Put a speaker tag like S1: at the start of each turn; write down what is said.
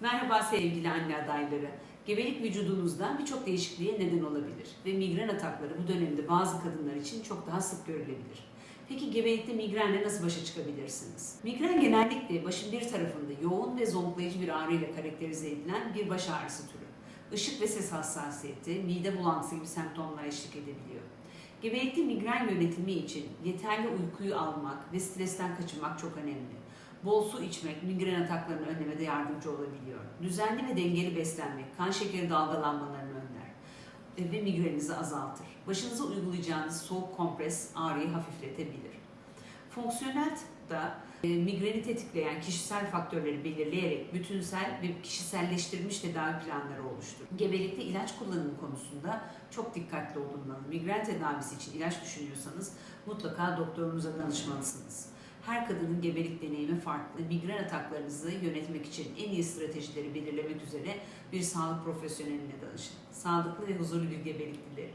S1: Merhaba sevgili anne adayları. Gebelik vücudunuzda birçok değişikliğe neden olabilir ve migren atakları bu dönemde bazı kadınlar için çok daha sık görülebilir. Peki gebelikte migrenle nasıl başa çıkabilirsiniz? Migren genellikle başın bir tarafında yoğun ve zonklayıcı bir ağrıyla karakterize edilen bir baş ağrısı türü. Işık ve ses hassasiyeti, mide bulantısı gibi semptomlar eşlik edebiliyor. Gebelikte migren yönetimi için yeterli uykuyu almak ve stresten kaçınmak çok önemli. Bol su içmek migren ataklarını önlemede yardımcı olabiliyor. Düzenli ve dengeli beslenmek kan şekeri dalgalanmalarını önler e, ve migreninizi azaltır. Başınıza uygulayacağınız soğuk kompres ağrıyı hafifletebilir. Fonksiyonel da e, migreni tetikleyen kişisel faktörleri belirleyerek bütünsel ve kişiselleştirilmiş tedavi planları oluşturur. Gebelikte ilaç kullanımı konusunda çok dikkatli olunmalı. Migren tedavisi için ilaç düşünüyorsanız mutlaka doktorunuza danışmalısınız. Her kadının gebelik deneyimi farklı. Migren ataklarınızı yönetmek için en iyi stratejileri belirlemek üzere bir sağlık profesyoneline danışın. Sağlıklı ve huzurlu bir gebelik dilerim.